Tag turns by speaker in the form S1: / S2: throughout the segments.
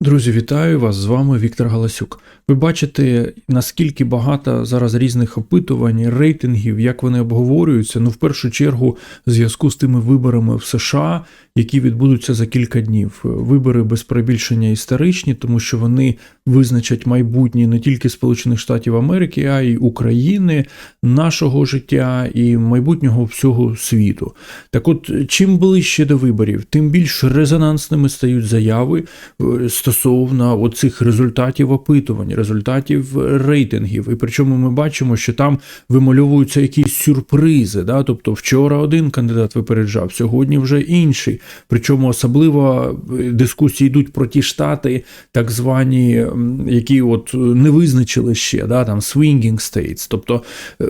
S1: Друзі, вітаю вас! З вами Віктор Галасюк. Ви бачите, наскільки багато зараз різних опитувань, рейтингів, як вони обговорюються. Ну, в першу чергу, в зв'язку з тими виборами в США, які відбудуться за кілька днів. Вибори без перебільшення історичні, тому що вони визначать майбутнє не тільки Сполучених Штатів Америки, а й України, нашого життя і майбутнього всього світу. Так, от, чим ближче до виборів, тим більш резонансними стають заяви е, стосовно оцих результатів опитувань, результатів рейтингів. І причому ми бачимо, що там вимальовуються якісь сюрпризи. Да? Тобто вчора один кандидат випереджав, сьогодні вже інший. Причому особливо е, дискусії йдуть про ті штати, так звані, які от не визначили ще, да? там swinging states. Тобто е,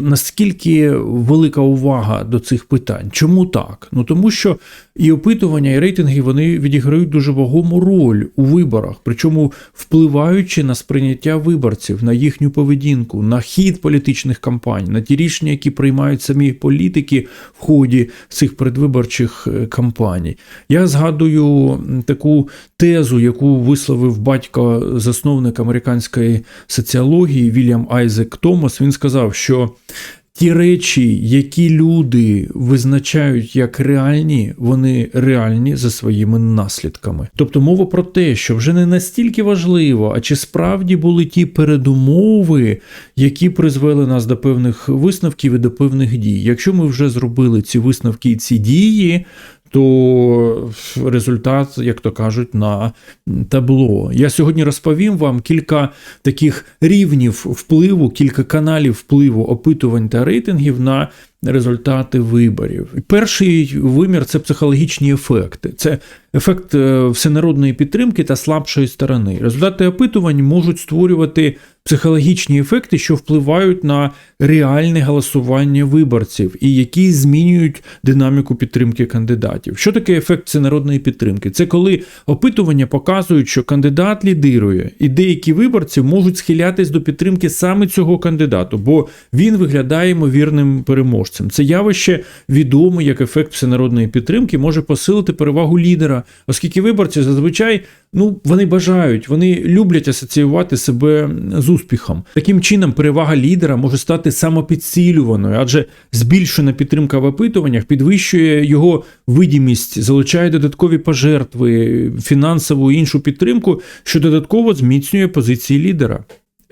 S1: наскільки велика увага до цих питань? Чому так? Ну тому що і опитування, і рейтинги вони відіграють дуже вагому роль у виборах, причому впливаючи на сприйняття виборців, на їхню поведінку, на хід політичних кампаній, на ті рішення, які приймають самі політики в ході цих предвиборчих е, кампаній. Я згадую таку тезу, яку висловив батько засновник американської соціології Вільям Айзек Томас. Він сказав, що Ті речі, які люди визначають як реальні, вони реальні за своїми наслідками. Тобто мова про те, що вже не настільки важливо, а чи справді були ті передумови, які призвели нас до певних висновків і до певних дій. Якщо ми вже зробили ці висновки і ці дії, то результат, як то кажуть, на табло. Я сьогодні розповім вам кілька таких рівнів впливу, кілька каналів впливу опитувань та рейтингів на результати виборів. Перший вимір це психологічні ефекти. Це ефект е, всенародної підтримки та слабшої сторони. Результати опитувань можуть створювати психологічні ефекти, що впливають на реальне голосування виборців і які змінюють динаміку підтримки кандидатів. Що таке ефект всенародної підтримки? Це коли опитування показують, що кандидат лідирує, і деякі виборці можуть схилятись до підтримки саме цього кандидату, бо він виглядає ймовірним переможцем. Це явище відоме як ефект всенародної підтримки, може посилити перевагу лідера, оскільки виборці зазвичай ну вони бажають, вони люблять асоціювати себе з успіхом. Таким чином, перевага лідера може стати самопідсилюваною, адже збільшена підтримка в опитуваннях підвищує його видімість, залучає додаткові пожертви, фінансову і іншу підтримку, що додатково зміцнює позиції лідера.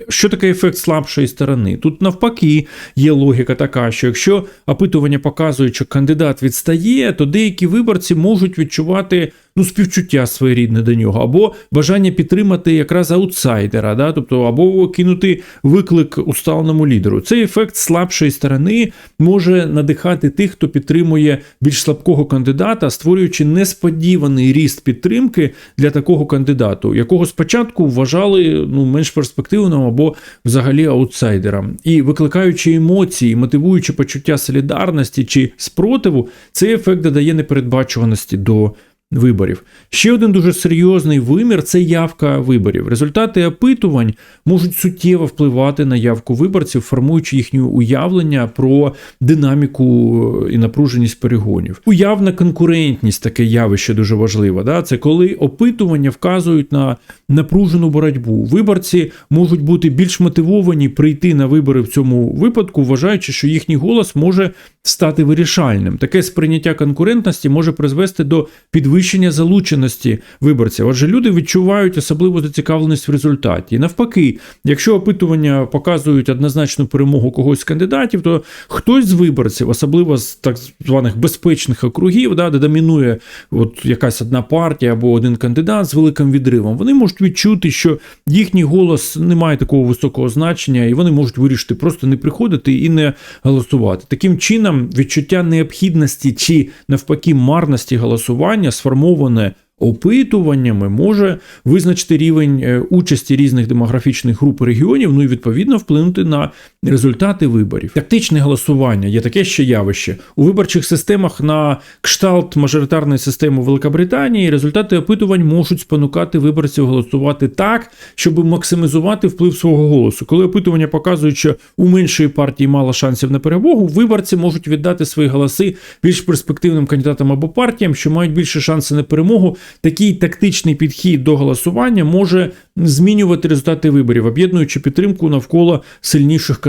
S1: Що таке ефект слабшої сторони? Тут навпаки є логіка така, що якщо опитування показують, що кандидат відстає, то деякі виборці можуть відчувати ну, співчуття своєрідне до нього, або бажання підтримати якраз аутсайдера, да? тобто або кинути виклик усталеному лідеру. Цей ефект слабшої сторони може надихати тих, хто підтримує більш слабкого кандидата, створюючи несподіваний ріст підтримки для такого кандидату, якого спочатку вважали ну, менш перспективним або взагалі аутсайдером. І викликаючи емоції, мотивуючи почуття солідарності чи спротиву, цей ефект додає непередбачуваності до виборів. Ще один дуже серйозний вимір це явка виборів. Результати опитувань можуть суттєво впливати на явку виборців, формуючи їхнє уявлення про динаміку і напруженість перегонів. Уявна конкурентність таке явище дуже важливе. Да? Це коли опитування вказують на напружену боротьбу. Виборці можуть бути більш мотивовані прийти на вибори в цьому випадку, вважаючи, що їхній голос може стати вирішальним. Таке сприйняття конкурентності може призвести до підвищення залученості виборців. Адже люди відчувають особливу зацікавленість в результаті. Навпаки, якщо опитування показують однозначну перемогу когось з кандидатів, то хтось з виборців, особливо з так званих безпечних округів, да, де домінує от якась одна партія або один кандидат з великим відривом, вони можуть відчути, що їхній голос не має такого високого значення, і вони можуть вирішити просто не приходити і не голосувати. Таким чином, відчуття необхідності чи навпаки марності голосування сформоване опитуваннями може визначити рівень е, участі різних демографічних груп регіонів, ну і відповідно вплинути на результати виборів. Тактичне голосування є таке ще явище у виборчих системах на кшталт мажоритарної системи Великобританії. Результати опитувань можуть спонукати виборців голосувати так, щоб максимізувати вплив свого голосу. Коли опитування показують, що у меншої партії мало шансів на перемогу, виборці можуть віддати свої голоси більш перспективним кандидатам або партіям, що мають більше шанси на перемогу такий тактичний підхід до голосування може змінювати результати виборів, об'єднуючи підтримку навколо сильніших кандидатів,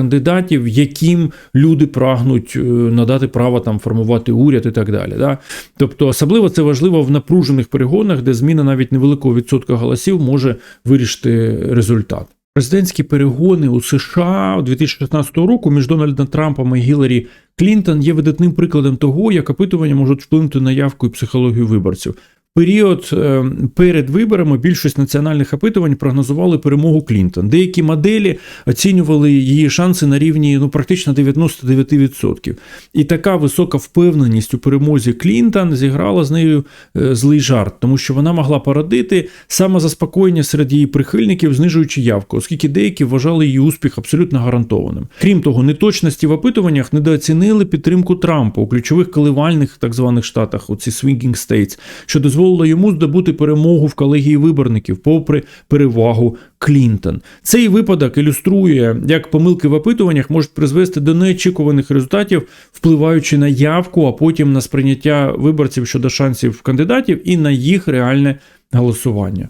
S1: яким люди прагнуть е, надати право там формувати уряд і так далі. Да? Тобто, особливо це важливо в напружених перегонах, де зміна навіть невеликого відсотка голосів може вирішити результат. Президентські перегони у США 2016 року між Дональдом Трампом і Гіларі Клінтон є видатним прикладом того, як опитування можуть вплинути на явку і психологію виборців. Період е, перед виборами більшість національних опитувань прогнозували перемогу Клінтон. Деякі моделі оцінювали її шанси на рівні ну практично 99%. І така висока впевненість у перемозі Клінтон зіграла з нею е, злий жарт, тому що вона могла породити самозаспокоєння серед її прихильників, знижуючи явку, оскільки деякі вважали її успіх абсолютно гарантованим. Крім того, неточності в опитуваннях недооцінили підтримку Трампа у ключових коливальних так званих штатах, оці swinging states, що дозволило йому здобути перемогу в колегії виборників, попри перевагу Клінтон. Цей випадок ілюструє, як помилки в опитуваннях можуть призвести до неочікуваних результатів, впливаючи на явку, а потім на сприйняття виборців щодо шансів кандидатів і на їх реальне голосування.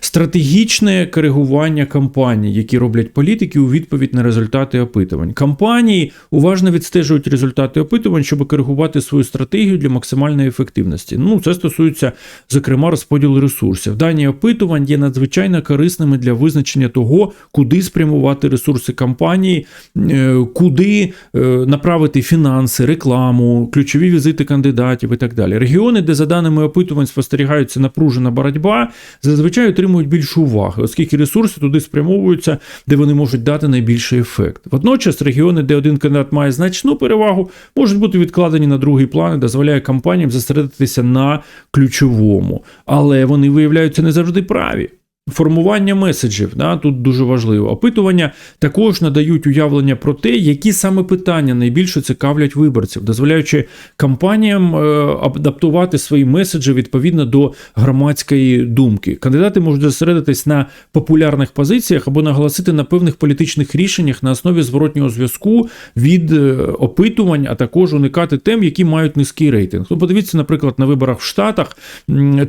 S1: Стратегічне коригування кампаній, які роблять політики у відповідь на результати опитувань. Кампанії уважно відстежують результати опитувань, щоб коригувати свою стратегію для максимальної ефективності. Ну, це стосується, зокрема, розподілу ресурсів. Дані опитувань є надзвичайно корисними для визначення того, куди спрямувати ресурси кампанії, е, куди е, направити фінанси, рекламу, ключові візити кандидатів і так далі. Регіони, де за даними опитувань спостерігається напружена боротьба, зазвичай отримують більшу уваги, оскільки ресурси туди спрямовуються, де вони можуть дати найбільший ефект. Водночас регіони, де один кандидат має значну перевагу, можуть бути відкладені на другий план і дозволяє компаніям зосередитися на ключовому, але вони виявляються не завжди праві. Формування меседжів да, тут дуже важливо. Опитування також надають уявлення про те, які саме питання найбільше цікавлять виборців, дозволяючи кампаніям е, адаптувати свої меседжі відповідно до громадської думки. Кандидати можуть зосередитись на популярних позиціях або наголосити на певних політичних рішеннях на основі зворотнього зв'язку від е, опитувань, а також уникати тем, які мають низький рейтинг. Ну, подивіться, наприклад, на виборах в Штатах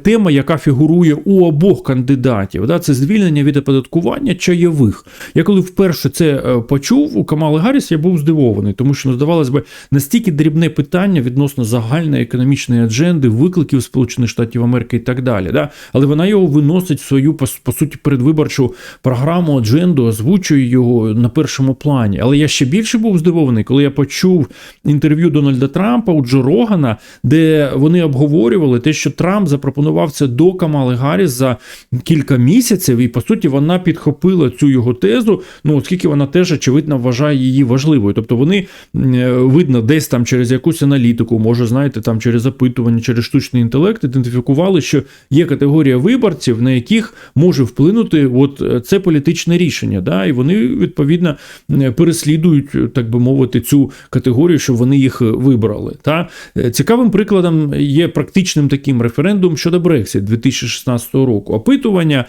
S1: тема, яка фігурує у обох кандидатів да, це звільнення від оподаткування чайових. Я коли вперше це е, почув у Камали Гарріс, я був здивований, тому що ну, здавалось би настільки дрібне питання відносно загальної економічної адженди, викликів Сполучених Штатів Америки і так далі. Да? Але вона його виносить в свою по, по суті передвиборчу програму, адженду, озвучує його на першому плані. Але я ще більше був здивований, коли я почув інтерв'ю Дональда Трампа у Джо Рогана, де вони обговорювали те, що Трамп запропонував це до Камали Гарріс за кілька місяців місяців, і по суті вона підхопила цю його тезу. Ну оскільки вона теж очевидно вважає її важливою. Тобто вони е, видно, десь там через якусь аналітику, може, знаєте, там через запитування, через штучний інтелект, ідентифікували, що є категорія виборців, на яких може вплинути от е, це політичне рішення. Да? І вони відповідно е, переслідують, так би мовити, цю категорію, щоб вони їх вибрали. Та цікавим прикладом є практичним таким референдум щодо Брексит 2016 року. Опитування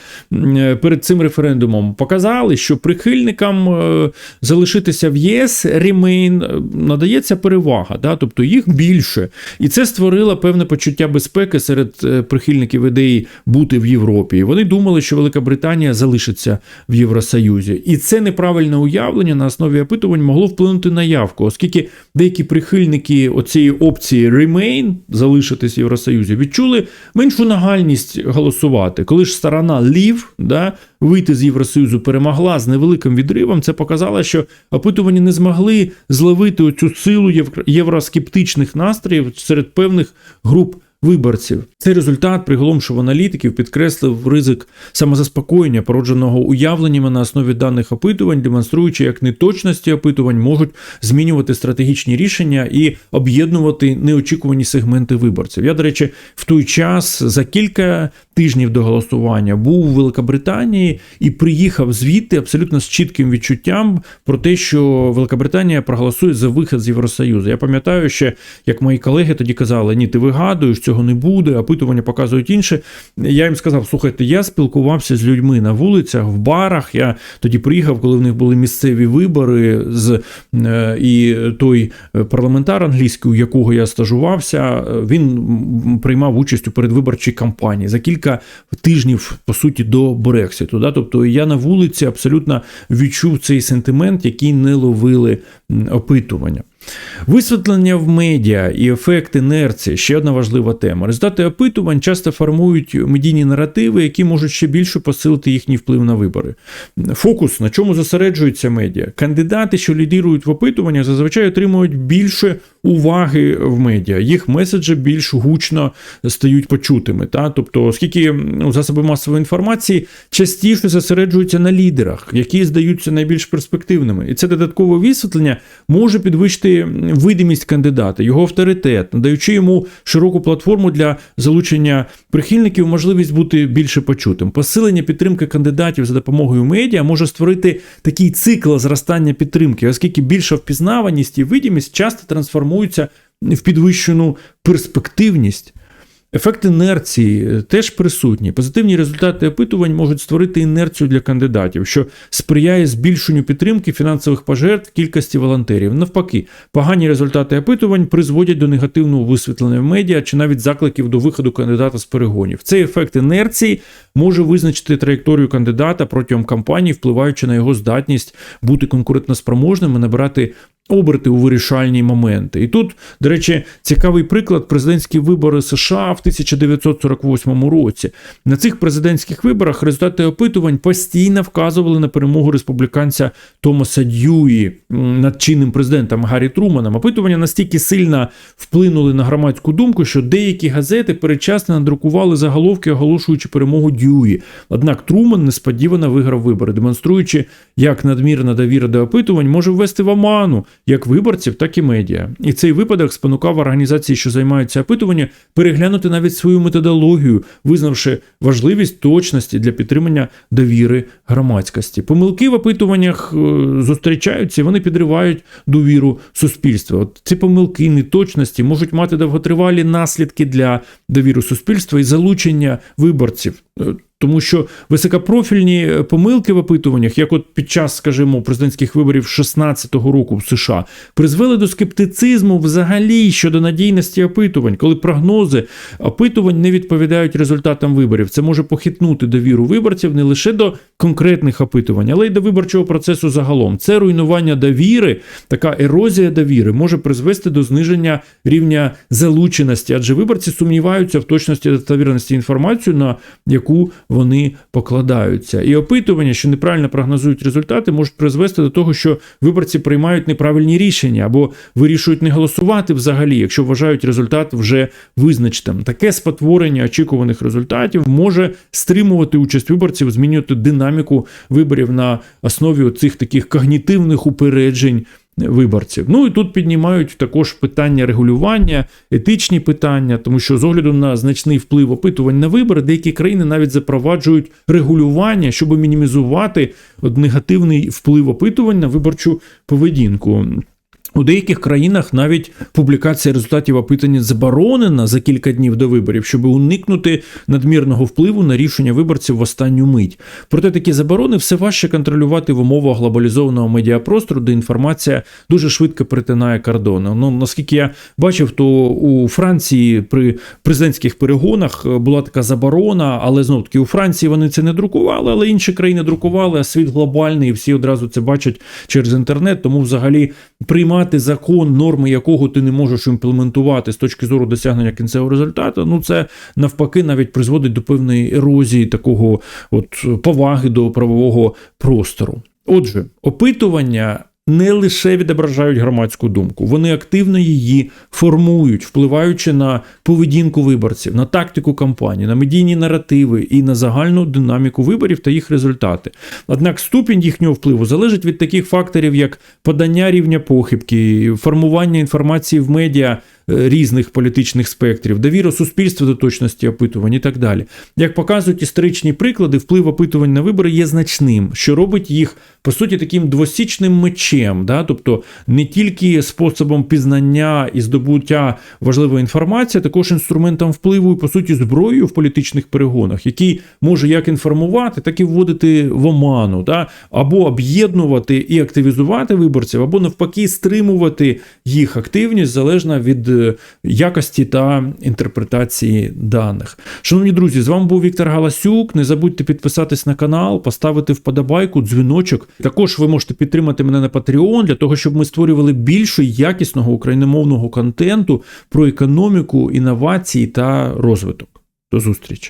S1: перед цим референдумом показали, що прихильникам е, залишитися в ЄС Remain е, надається перевага, да? тобто їх більше. І це створило певне почуття безпеки серед прихильників ідеї бути в Європі. І Вони думали, що Велика Британія залишиться в Євросоюзі. І це неправильне уявлення на основі опитувань могло вплинути на явку, оскільки деякі прихильники оцієї опції Remain залишитись в Євросоюзі відчули меншу нагальність голосувати, коли ж сторона Leave да, вийти з Євросоюзу перемогла з невеликим відривом. Це показало, що опитування не змогли зловити оцю силу євроскептичних настроїв серед певних груп виборців. Цей результат приголомшив аналітиків, підкреслив ризик самозаспокоєння, породженого уявленнями на основі даних опитувань, демонструючи, як неточності опитувань можуть змінювати стратегічні рішення і об'єднувати неочікувані сегменти виборців. Я, до речі, в той час за кілька тижнів до голосування був у Великобританії і приїхав звідти абсолютно з чітким відчуттям про те, що Великобританія проголосує за вихід з Євросоюзу. Я пам'ятаю ще, як мої колеги тоді казали: ні, ти вигадуєш цього не буде, опитування показують інше. Я їм сказав: слухайте, я спілкувався з людьми на вулицях, в барах. Я тоді приїхав, коли в них були місцеві вибори з е, і той парламентар англійський, у якого я стажувався, він приймав участь у передвиборчій кампанії за кілька тижнів, по суті, до Брекситу. Да? Тобто я на вулиці абсолютно відчув цей сентимент, який не ловили опитування. Висвітлення в медіа і ефект інерції ще одна важлива тема. Результати опитувань часто формують медійні наративи, які можуть ще більше посилити їхній вплив на вибори. Фокус на чому зосереджуються медіа. Кандидати, що лідірують в опитуваннях, зазвичай отримують більше уваги в медіа. Їх меседжі більш гучно стають почутими. Та? Тобто, оскільки ну, засоби масової інформації частіше зосереджуються на лідерах, які здаються найбільш перспективними. І це додаткове висвітлення може підвищити видимість кандидата, його авторитет, надаючи йому широку платформу для залучення прихильників, можливість бути більше почутим. Посилення підтримки кандидатів за допомогою медіа може створити такий цикл зростання підтримки, оскільки більша впізнаваність і видимість часто трансформуються в підвищену перспективність. Ефект інерції теж присутній. Позитивні результати опитувань можуть створити інерцію для кандидатів, що сприяє збільшенню підтримки фінансових пожертв кількості волонтерів. Навпаки, погані результати опитувань призводять до негативного висвітлення в медіа чи навіть закликів до виходу кандидата з перегонів. Цей ефект інерції може визначити траєкторію кандидата протягом кампанії, впливаючи на його здатність бути конкурентноспроможним і набирати оберти у вирішальні моменти. І тут, до речі, цікавий приклад президентські вибори США в 1948 році. На цих президентських виборах результати опитувань постійно вказували на перемогу республіканця Томаса Дьюї над чинним президентом Гаррі Труманом. Опитування настільки сильно вплинули на громадську думку, що деякі газети передчасно надрукували заголовки, оголошуючи перемогу Дьюї. Однак Труман несподівано виграв вибори, демонструючи, як надмірна довіра до опитувань може ввести в оману як виборців, так і медіа. І цей випадок спонукав організації, що займаються опитуванням, переглянути навіть свою методологію, визнавши важливість точності для підтримання довіри громадськості. Помилки в опитуваннях е, зустрічаються, і вони підривають довіру суспільства. От ці помилки, неточності можуть мати довготривалі наслідки для довіри суспільства і залучення виборців. Е, Тому що високопрофільні помилки в опитуваннях, як от під час, скажімо, президентських виборів 16-го року в США, призвели до скептицизму взагалі щодо надійності опитувань, коли прогнози опитувань не відповідають результатам виборів. Це може похитнути довіру виборців не лише до конкретних опитувань, але й до виборчого процесу загалом. Це руйнування довіри, така ерозія довіри може призвести до зниження рівня залученості, адже виборці сумніваються в точності та достовірності інформації, на яку вони покладаються. І опитування, що неправильно прогнозують результати, можуть призвести до того, що виборці приймають неправильні рішення або вирішують не голосувати взагалі, якщо вважають результат вже визначеним. Таке спотворення очікуваних результатів може стримувати участь виборців, змінювати динаміку виборів на основі цих таких когнітивних упереджень виборців. Ну і тут піднімають також питання регулювання, етичні питання, тому що з огляду на значний вплив опитувань на вибори, деякі країни навіть запроваджують регулювання, щоб мінімізувати негативний вплив опитувань на виборчу поведінку. У деяких країнах навіть публікація результатів опитання заборонена за кілька днів до виборів, щоб уникнути надмірного впливу на рішення виборців в останню мить. Проте такі заборони все важче контролювати в умовах глобалізованого медіапростору, де інформація дуже швидко перетинає кордони. Ну наскільки я бачив, то у Франції при президентських перегонах була така заборона, але знов таки у Франції вони це не друкували, але інші країни друкували, а світ глобальний, і всі одразу це бачать через інтернет. Тому взагалі приймати закон, норми якого ти не можеш імплементувати з точки зору досягнення кінцевого результату, ну це навпаки навіть призводить до певної ерозії такого от поваги до правового простору. Отже, опитування. Не лише відображають громадську думку, вони активно її формують, впливаючи на поведінку виборців, на тактику кампанії, на медійні наративи і на загальну динаміку виборів та їх результати. Однак ступінь їхнього впливу залежить від таких факторів, як подання рівня похибки, формування інформації в медіа різних політичних спектрів, довіра суспільства до точності опитувань і так далі. Як показують історичні приклади, вплив опитувань на вибори є значним, що робить їх по суті таким двосічним мечем, да? тобто не тільки способом пізнання і здобуття важливої інформації, а також інструментом впливу і по суті зброєю в політичних перегонах, який може як інформувати, так і вводити в оману, да? або об'єднувати і активізувати виборців, або навпаки стримувати їх активність залежно від якості та інтерпретації даних. Шановні друзі, з вами був Віктор Галасюк. Не забудьте підписатись на канал, поставити вподобайку, дзвіночок. Також ви можете підтримати мене на Patreon для того, щоб ми створювали більше якісного україномовного контенту про економіку, інновації та розвиток. До зустрічі!